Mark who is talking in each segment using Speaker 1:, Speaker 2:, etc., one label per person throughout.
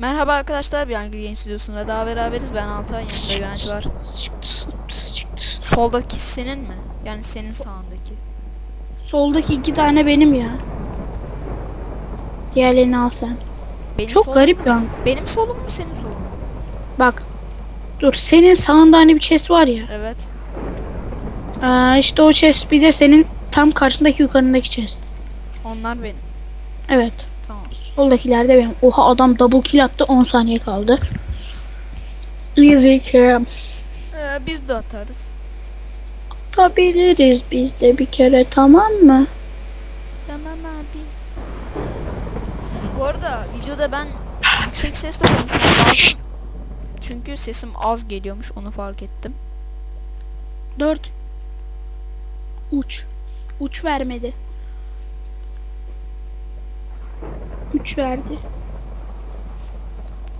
Speaker 1: Merhaba arkadaşlar, bir Angry Games stüdyosunda daha beraberiz. Ben Altay, yanımda Yönetici var. Soldaki senin mi? Yani senin sağındaki.
Speaker 2: Soldaki iki tane benim ya. Diğerlerini al sen.
Speaker 1: Benim
Speaker 2: Çok
Speaker 1: solum-
Speaker 2: garip ya.
Speaker 1: Benim solum mu senin solun mu?
Speaker 2: Bak. Dur senin sağında hani bir chest var ya.
Speaker 1: Evet.
Speaker 2: Aa, işte o chest bir de senin tam karşındaki yukarındaki chest.
Speaker 1: Onlar benim.
Speaker 2: Evet.
Speaker 1: Tamam.
Speaker 2: Soldakiler de benim. Oha adam double kill attı 10 saniye kaldı. Easy kill.
Speaker 1: Ee, biz de atarız.
Speaker 2: Atabiliriz biz de bir kere tamam mı?
Speaker 1: Tamam abi. Bu arada videoda ben yüksek sesle konuşmam. Çünkü sesim az geliyormuş onu fark ettim.
Speaker 2: 4 Uç. Uç vermedi. 3 verdi.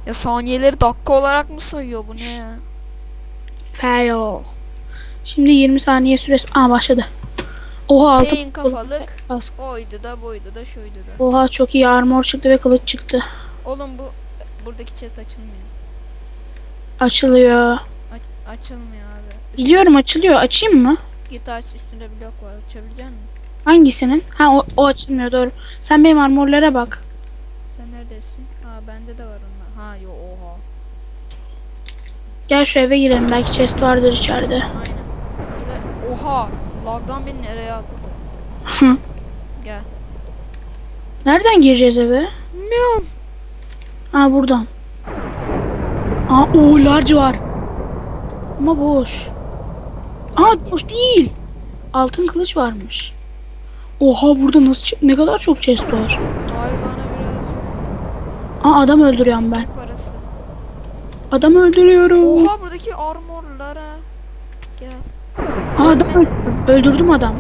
Speaker 1: Ya saniyeleri dakika olarak mı sayıyor bu ne ya?
Speaker 2: Fail. Şimdi 20 saniye süresi. Aa başladı. Oha altı.
Speaker 1: Şeyin kafalık.
Speaker 2: Kask.
Speaker 1: Oydu da buydu da şuydu da.
Speaker 2: Oha çok iyi armor çıktı ve kılıç çıktı.
Speaker 1: Oğlum bu buradaki chest açılmıyor.
Speaker 2: Açılıyor.
Speaker 1: Aç- açılmıyor abi.
Speaker 2: Biliyorum açılıyor. Açayım mı?
Speaker 1: Git aç üstünde blok var. Açabilecek misin?
Speaker 2: Hangisinin? Ha o, o açılmıyor doğru. Sen benim armorlara bak.
Speaker 1: Sen neredesin? Ha bende de var onlar. Ha yo oha.
Speaker 2: Gel şu eve girelim. Belki chest vardır içeride.
Speaker 1: Aynen. Ve oha. Lagdan beni nereye attı?
Speaker 2: Hı.
Speaker 1: Gel.
Speaker 2: Nereden gireceğiz eve?
Speaker 1: Bilmiyorum.
Speaker 2: Ha buradan. Aa o large var. Ama boş. Aa boş değil. Altın kılıç varmış. Oha burada nasıl ne kadar çok chest var. Aa adam öldürüyorum ben.
Speaker 1: parası.
Speaker 2: Adam öldürüyorum.
Speaker 1: Oha buradaki armorlara. Gel.
Speaker 2: Aa, adam öldürdüm. öldürdüm adam.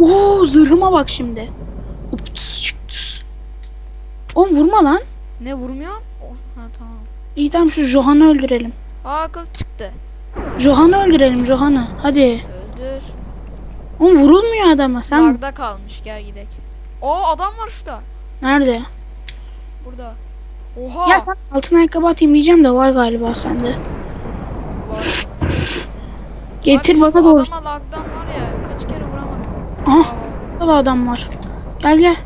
Speaker 2: Oo zırhıma bak şimdi. Ups, çıks. Oğlum vurma lan.
Speaker 1: Ne vurmuyor? Oh, ha tamam.
Speaker 2: İyi tamam şu Johan'ı öldürelim.
Speaker 1: Aa akıl çıktı.
Speaker 2: Johan'ı öldürelim Johan'ı. Hadi.
Speaker 1: Öldür.
Speaker 2: Oğlum vurulmuyor adama. Sen
Speaker 1: Lagda kalmış gel gidelim. O adam var şurada.
Speaker 2: nerede?
Speaker 1: Burada. Oha.
Speaker 2: Ya sen altın ayakkabı atayım diyeceğim de var galiba sende.
Speaker 1: Var.
Speaker 2: Getir bana doğru.
Speaker 1: Adama lagdan var ya kaç kere vuramadım.
Speaker 2: Aha burada da adam var. Gel gel.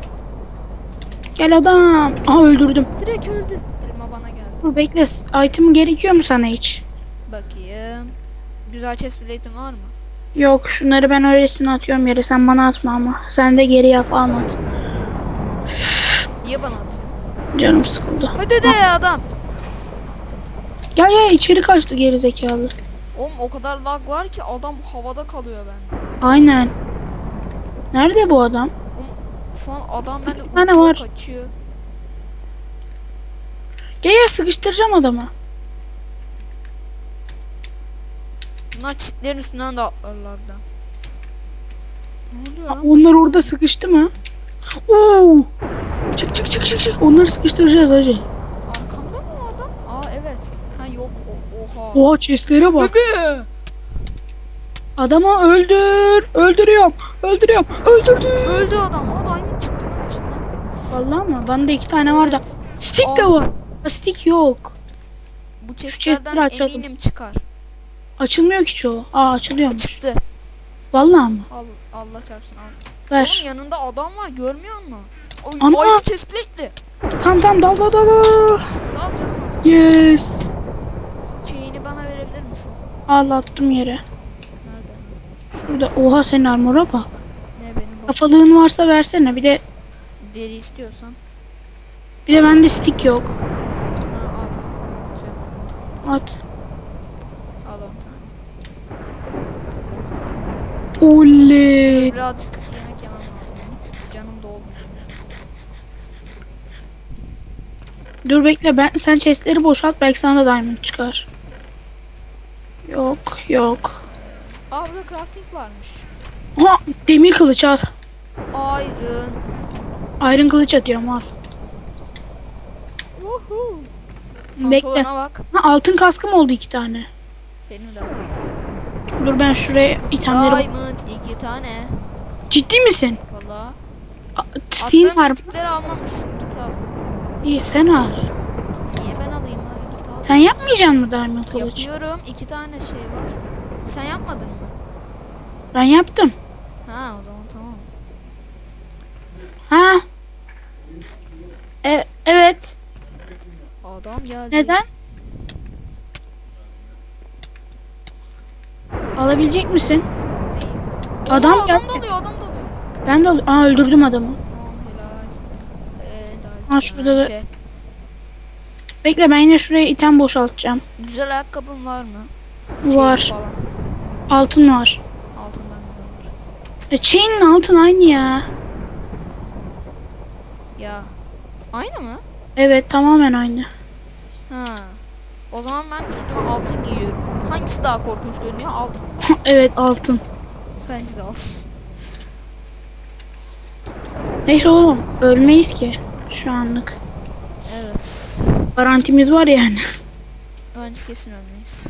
Speaker 2: Gel adam. Aha öldürdüm.
Speaker 1: direkt öldü. Elma bana geldi.
Speaker 2: Dur bekle. Item gerekiyor mu sana hiç?
Speaker 1: Bakayım. Güzel chest plate'in var mı?
Speaker 2: Yok şunları ben öylesine atıyorum yere. Sen bana atma ama. Sen de geri yap alma.
Speaker 1: Niye bana atıyorsun?
Speaker 2: Canım sıkıldı.
Speaker 1: Hadi de adam.
Speaker 2: Gel gel içeri kaçtı geri zekalı.
Speaker 1: Oğlum o kadar lag var ki adam havada kalıyor bende.
Speaker 2: Aynen. Nerede bu adam?
Speaker 1: Şu an adam bende
Speaker 2: Bir tane
Speaker 1: uçuyor
Speaker 2: var.
Speaker 1: kaçıyor.
Speaker 2: Gel gel sıkıştıracağım adamı.
Speaker 1: Bunlar çitlerin üstünden de atlarlar lagdan. Ne oluyor lan?
Speaker 2: Onlar orada sıkıştı mı? Oo! Çık çık çık çık çık. Onları sıkıştıracağız hacı.
Speaker 1: Arkamda mı o adam? Aa evet. Ha yok o, oha.
Speaker 2: Oha chestlere bak.
Speaker 1: Bebe.
Speaker 2: Adamı öldür. Öldürüyorum. Öldürüyorum. Öldürdüm.
Speaker 1: Öldü adam. O diamond çıktı içinden.
Speaker 2: Vallahi mı? Bende iki tane var.
Speaker 1: Evet.
Speaker 2: Stick de
Speaker 1: Aa.
Speaker 2: var. Ha, Stick yok.
Speaker 1: Bu chestlerden eminim çıkar.
Speaker 2: Açılmıyor ki çoğu. Aa açılıyormuş.
Speaker 1: Çıktı.
Speaker 2: Vallahi mı?
Speaker 1: Al, Allah çarpsın al.
Speaker 2: Ver.
Speaker 1: Oğlum yanında adam var görmüyor musun? Oy,
Speaker 2: Ana!
Speaker 1: Ay chest plate'li.
Speaker 2: Tamam tamam dal dal dal. dal.
Speaker 1: Dal canım az.
Speaker 2: Yes.
Speaker 1: Şeyini bana verebilir misin?
Speaker 2: Al attım yere.
Speaker 1: Nerede?
Speaker 2: Burada oha senin armora bak.
Speaker 1: Ne benim bak.
Speaker 2: Kafalığın varsa versene. Bir de
Speaker 1: Deri istiyorsan.
Speaker 2: bir de bende stick yok.
Speaker 1: Ha, al. Atıyorum.
Speaker 2: At.
Speaker 1: Al on tane.
Speaker 2: Oley.
Speaker 1: Birazcık yemek yemem lazım benim. Canım doldu.
Speaker 2: Dur bekle ben sen chestleri boşalt belki sana da diamond çıkar. Yok yok.
Speaker 1: Aa burada crafting varmış.
Speaker 2: Ha demir kılıç al.
Speaker 1: Iron.
Speaker 2: Iron kılıç atıyorum al.
Speaker 1: Woohoo.
Speaker 2: Bekle.
Speaker 1: Bak.
Speaker 2: Ha, altın kaskım oldu iki tane.
Speaker 1: Benim de var.
Speaker 2: Dur ben şuraya itemleri...
Speaker 1: Diamond iki tane.
Speaker 2: Ciddi misin?
Speaker 1: Valla.
Speaker 2: Steam
Speaker 1: Attığım
Speaker 2: var.
Speaker 1: stickleri almamışsın git al.
Speaker 2: İyi sen al.
Speaker 1: Niye ben alayım abi? Git al.
Speaker 2: Sen yapmayacaksın mı diamond kılıç?
Speaker 1: Yapıyorum. iki tane şey var. Sen yapmadın mı?
Speaker 2: Ben yaptım.
Speaker 1: Ha o zaman tamam.
Speaker 2: Ha? E- evet.
Speaker 1: Adam geldi.
Speaker 2: Neden? Alabilecek misin?
Speaker 1: Oha,
Speaker 2: Adam
Speaker 1: adam
Speaker 2: geldi.
Speaker 1: dalıyor adam dalıyor.
Speaker 2: Ben de al- Aa, öldürdüm adamı. Ha, şurada da-
Speaker 1: Şey,
Speaker 2: Bekle ben yine şuraya item boşaltacağım.
Speaker 1: Güzel ayakkabın var mı? Şey
Speaker 2: Var.
Speaker 1: Falan.
Speaker 2: Altın var.
Speaker 1: Altın bende var.
Speaker 2: E chain'in altın aynı ya.
Speaker 1: Ya. Aynı mı?
Speaker 2: Evet tamamen aynı.
Speaker 1: Ha. O zaman ben üstüme altın giyiyorum. Hangisi daha korkunç görünüyor? Altın.
Speaker 2: evet altın.
Speaker 1: Bence de altın.
Speaker 2: Neyse oğlum ölmeyiz ki şu anlık.
Speaker 1: Evet.
Speaker 2: Garantimiz var yani.
Speaker 1: Bence kesin ölmeyiz.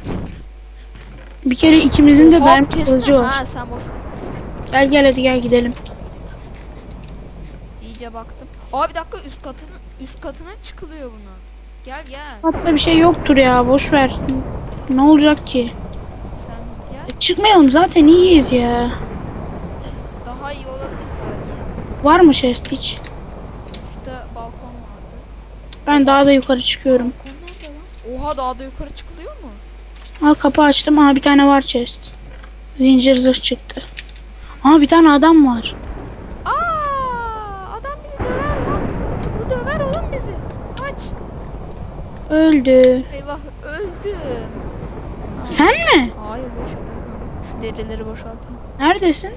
Speaker 2: Bir kere ikimizin de
Speaker 1: kesin-
Speaker 2: kılıcı var.
Speaker 1: Ha sen boş.
Speaker 2: Gel gel hadi gel gidelim.
Speaker 1: İyice baktım. Aa bir dakika üst katına üst katına çıkılıyor buna. Gel gel.
Speaker 2: Hatta bir şey yoktur ya boş ver. Ne olacak ki?
Speaker 1: Sen gel.
Speaker 2: E, çıkmayalım zaten iyiyiz ya.
Speaker 1: Daha iyi olabilir belki.
Speaker 2: Var mı chest hiç? Ben daha da yukarı çıkıyorum.
Speaker 1: Oha daha da yukarı çıkılıyor mu?
Speaker 2: Al kapı açtım. Aa bir tane var chest. Zincir zırh çıktı. Aa bir tane adam var.
Speaker 1: Aa adam bizi döver lan. Bu döver oğlum bizi. Kaç.
Speaker 2: Öldü.
Speaker 1: Eyvah öldüm.
Speaker 2: Sen mi?
Speaker 1: Hayır boş. Şu derileri boşaltayım.
Speaker 2: Neredesin?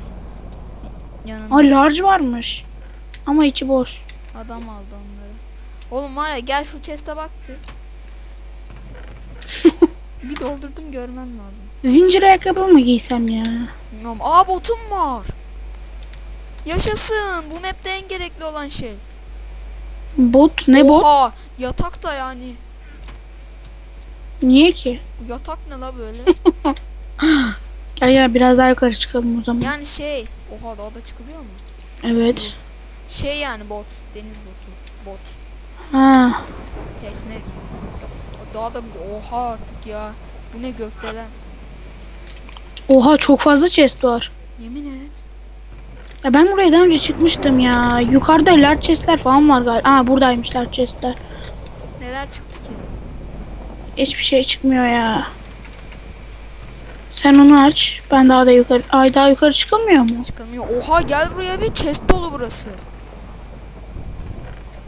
Speaker 1: Yanında
Speaker 2: Aa large varmış. Ama içi boş.
Speaker 1: adam aldı onları. Oğlum var ya gel şu chest'e bak bir. bir doldurdum görmen lazım.
Speaker 2: Zincir ayakkabı mı giysem ya?
Speaker 1: Bilmiyorum. Aa botum var. Yaşasın. Bu map'te en gerekli olan şey.
Speaker 2: Bot ne bot?
Speaker 1: Oha. Yatak da yani.
Speaker 2: Niye ki?
Speaker 1: Bu yatak ne la böyle?
Speaker 2: Gel ya biraz daha yukarı çıkalım o zaman.
Speaker 1: yani şey. Oha daha da çıkılıyor mu?
Speaker 2: Evet.
Speaker 1: Şey yani bot. Deniz botu. Bot.
Speaker 2: Ha.
Speaker 1: Tekne. Daha da oha artık ya. Bu ne gökdelen.
Speaker 2: Oha çok fazla chest var.
Speaker 1: Yemin et.
Speaker 2: Ya ben buraya daha önce çıkmıştım ya. Yukarıda large chestler falan var galiba. Aa buradaymış large chestler.
Speaker 1: Neler çıktı ki?
Speaker 2: Hiçbir şey çıkmıyor ya. Sen onu aç. Ben daha da yukarı. Ay daha yukarı çıkılmıyor mu?
Speaker 1: Çıkılmıyor. Oha gel buraya bir chest dolu burası.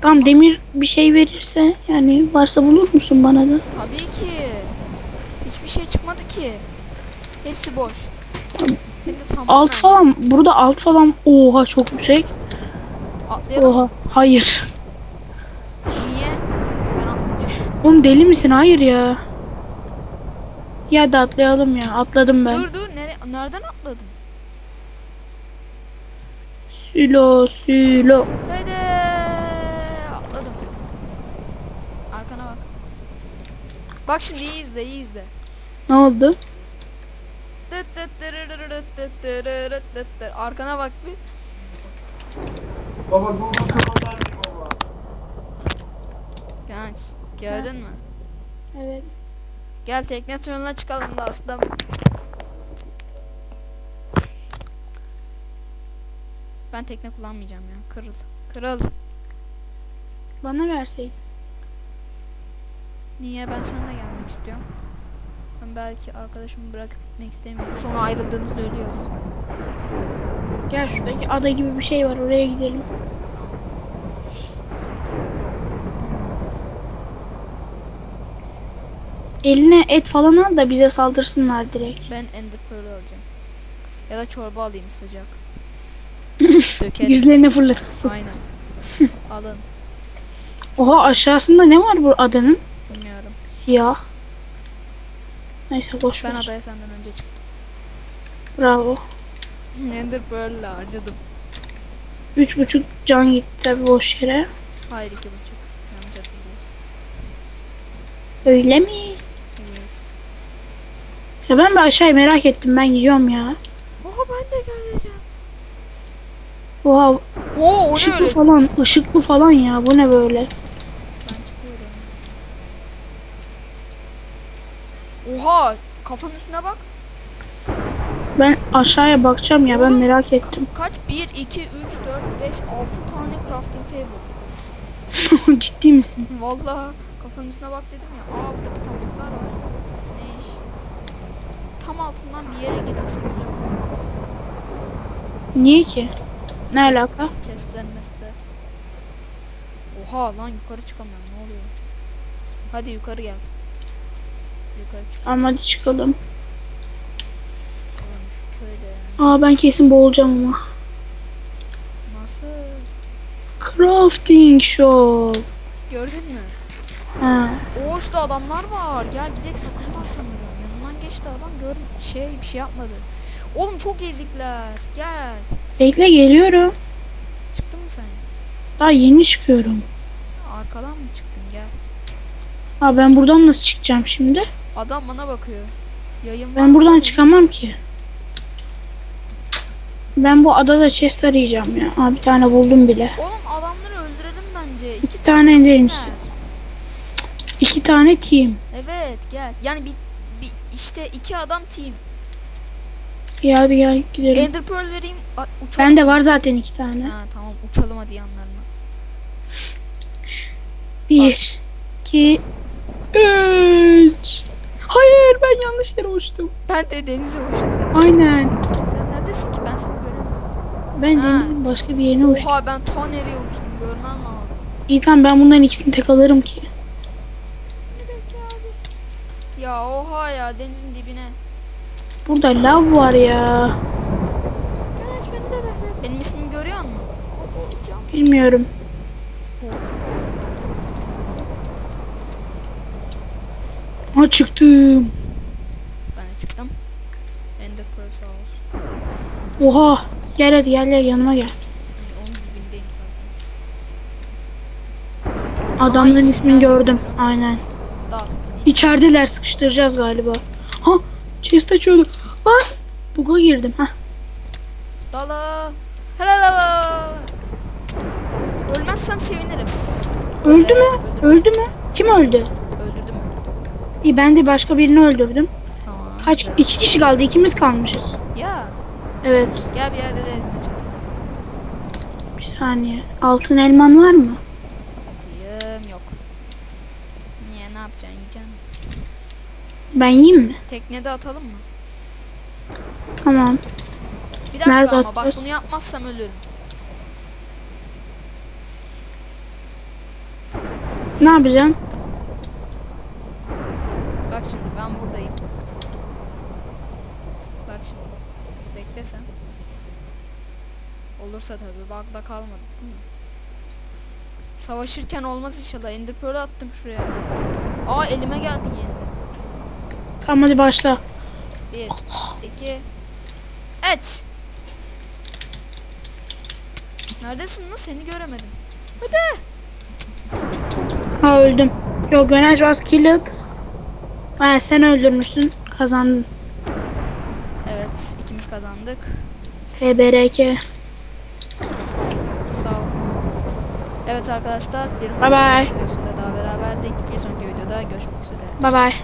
Speaker 2: Tamam demir bir şey verirse yani varsa bulur musun bana da?
Speaker 1: Tabii ki. Hiçbir şey çıkmadı ki. Hepsi boş. Hem de tamamen.
Speaker 2: Alt falan. Burada alt falan. Oha çok yüksek.
Speaker 1: Atlayalım.
Speaker 2: Oha. Hayır.
Speaker 1: Niye? Ben atlayacağım.
Speaker 2: Oğlum deli misin? Hayır ya. Ya da atlayalım ya. Atladım ben.
Speaker 1: Dur dur. Nere nereden atladın?
Speaker 2: Sülo sülo.
Speaker 1: Hadi. Atladım. Arkana bak. Bak şimdi iyi izle iyi izle.
Speaker 2: Ne oldu?
Speaker 1: Arkana bak bir.
Speaker 3: Baba Google kanallar baba.
Speaker 1: Genç. Gördün mü?
Speaker 2: Evet.
Speaker 1: Gel tekne turuna çıkalım da aslında. Ben tekne kullanmayacağım ya. Kırıl. Kırıl.
Speaker 2: Bana verseydin.
Speaker 1: Niye ben seninle gelmek istiyorum? Ben belki arkadaşımı bırakıp gitmek istemiyorum. Sonra ayrıldığımızda ölüyoruz.
Speaker 2: Gel şuradaki ada gibi bir şey var. Oraya gidelim. Eline et falan al da bize saldırsınlar direkt.
Speaker 1: Ben Ender Pearl alacağım. Ya da çorba alayım sıcak. Dökerim.
Speaker 2: Yüzlerine fırlatırsın.
Speaker 1: Aynen. Alın.
Speaker 2: Oha aşağısında ne var bu adanın? Siyah. Neyse boş
Speaker 1: Ben
Speaker 2: ver.
Speaker 1: adaya senden önce çıktım.
Speaker 2: Bravo.
Speaker 1: Ender Pearl'le harcadım.
Speaker 2: Üç buçuk can gitti tabi boş yere.
Speaker 1: Hayır iki buçuk. Yanlış hatırlıyorsun.
Speaker 2: Öyle mi?
Speaker 1: Evet.
Speaker 2: Ya ben bir aşağıya merak ettim. Ben gidiyorum ya.
Speaker 1: Oha ben de geleceğim.
Speaker 2: Oha
Speaker 1: Oo o ne
Speaker 2: ışıklı
Speaker 1: öyle?
Speaker 2: falan. ışıklı falan ya. Bu ne böyle?
Speaker 1: Oha kafanın üstüne bak.
Speaker 2: Ben aşağıya bakacağım ya ben
Speaker 1: Oğlum,
Speaker 2: merak ettim.
Speaker 1: Kaç? 1, 2, 3, 4, 5, 6 tane crafting table.
Speaker 2: Ciddi misin?
Speaker 1: Vallahi kafanın üstüne bak dedim ya. Aa burada kitaplıklar var. Ne iş? Tam altından bir yere girilse güzel olmaz.
Speaker 2: Niye ki? Ne
Speaker 1: Chest-
Speaker 2: alaka?
Speaker 1: Chestler mestler. Oha lan yukarı çıkamıyorum ne oluyor? Hadi yukarı gel. Yukarı çık.
Speaker 2: Ama hadi çıkalım. Aa ben kesin boğulacağım ama.
Speaker 1: Nasıl?
Speaker 2: Crafting shop.
Speaker 1: Gördün mü?
Speaker 2: Ha.
Speaker 1: Oğuş'ta adamlar var. Gel gidelim takımlar sanırım. Yanından geçti adam gör şey bir şey yapmadı. Oğlum çok ezikler. Gel.
Speaker 2: Bekle geliyorum.
Speaker 1: Çıktın mı sen?
Speaker 2: Daha yeni çıkıyorum.
Speaker 1: Arkadan mı çıktın gel.
Speaker 2: Aa ben buradan nasıl çıkacağım şimdi?
Speaker 1: Adam bana bakıyor. Yayın
Speaker 2: Ben buradan çıkamam ki. Ben bu adada chest arayacağım ya. Aa bir tane buldum bile.
Speaker 1: Oğlum adamları öldürelim bence. İki,
Speaker 2: tane indireyim
Speaker 1: teamler.
Speaker 2: İki tane team.
Speaker 1: Evet gel. Yani bir, bir işte iki adam team.
Speaker 2: İyi hadi gel gidelim.
Speaker 1: Ender Pearl vereyim. Uçalım.
Speaker 2: Bende var zaten iki tane.
Speaker 1: Ha tamam uçalım hadi yanlarına.
Speaker 2: Bir, iki, üç. Hayır ben yanlış yere uçtum.
Speaker 1: Ben de denize uçtum.
Speaker 2: Aynen.
Speaker 1: Sen neredesin ki ben seni göremiyorum.
Speaker 2: Ben
Speaker 1: Ha.
Speaker 2: denizin başka bir yerine uçtum.
Speaker 1: Oha ben ta nereye uçtum görmen lazım.
Speaker 2: İyi tamam ben bunların ikisini tek alırım ki.
Speaker 1: Ya oha ya denizin dibine.
Speaker 2: Burada lav var ya.
Speaker 1: Gel aç beni de be. Benim ismimi görüyor musun? Olacağım.
Speaker 2: Bilmiyorum. Ha çıktım.
Speaker 1: Ben çıktım. Ender sağ olsun.
Speaker 2: Oha. Gel hadi gel gel yanıma gel. Adamların
Speaker 1: isimler
Speaker 2: ismini gördüm. Aynen.
Speaker 1: Dal.
Speaker 2: İçerideler sıkıştıracağız galiba. Ha chest açıyordu. Lan buga girdim. Ha
Speaker 1: Dala. Helal helal. Ölmezsem sevinirim.
Speaker 2: öldü mü? Öldü mü? Kim öldü? İyi ben de başka birini öldürdüm.
Speaker 1: Tamam.
Speaker 2: Kaç? iki kişi kaldı. ikimiz kalmışız.
Speaker 1: Ya
Speaker 2: Evet.
Speaker 1: gel bir yerde de.
Speaker 2: Bir saniye. Altın elman var mı?
Speaker 1: Bakayım yok. Niye ne yapacaksın yiyeceksin?
Speaker 2: Ben yiyeyim mi?
Speaker 1: Teknede atalım mı?
Speaker 2: Tamam.
Speaker 1: Bir dakika
Speaker 2: Nerede
Speaker 1: ama bak
Speaker 2: atacağız?
Speaker 1: bunu yapmazsam ölürüm.
Speaker 2: Ne yapacaksın?
Speaker 1: Bak şimdi ben buradayım. Bak şimdi. Bekle sen. Olursa tabii bakda kalmadık değil mi? Savaşırken olmaz inşallah. Ender Pearl attım şuraya. Aa elime geldi yeniden.
Speaker 2: Tamam hadi başla.
Speaker 1: Bir, iki, üç. Neredesin lan? Seni göremedim. Hadi.
Speaker 2: Ha öldüm. Yok Güneş was killed. Ha sen öldürmüşsün. Kazandın.
Speaker 1: Kazandık.
Speaker 2: FBRK.
Speaker 1: Sağ ol. Evet arkadaşlar, bir
Speaker 2: Bye bye.
Speaker 1: daha beraberdik. Bir sonraki videoda görüşmek üzere.
Speaker 2: Bye bye.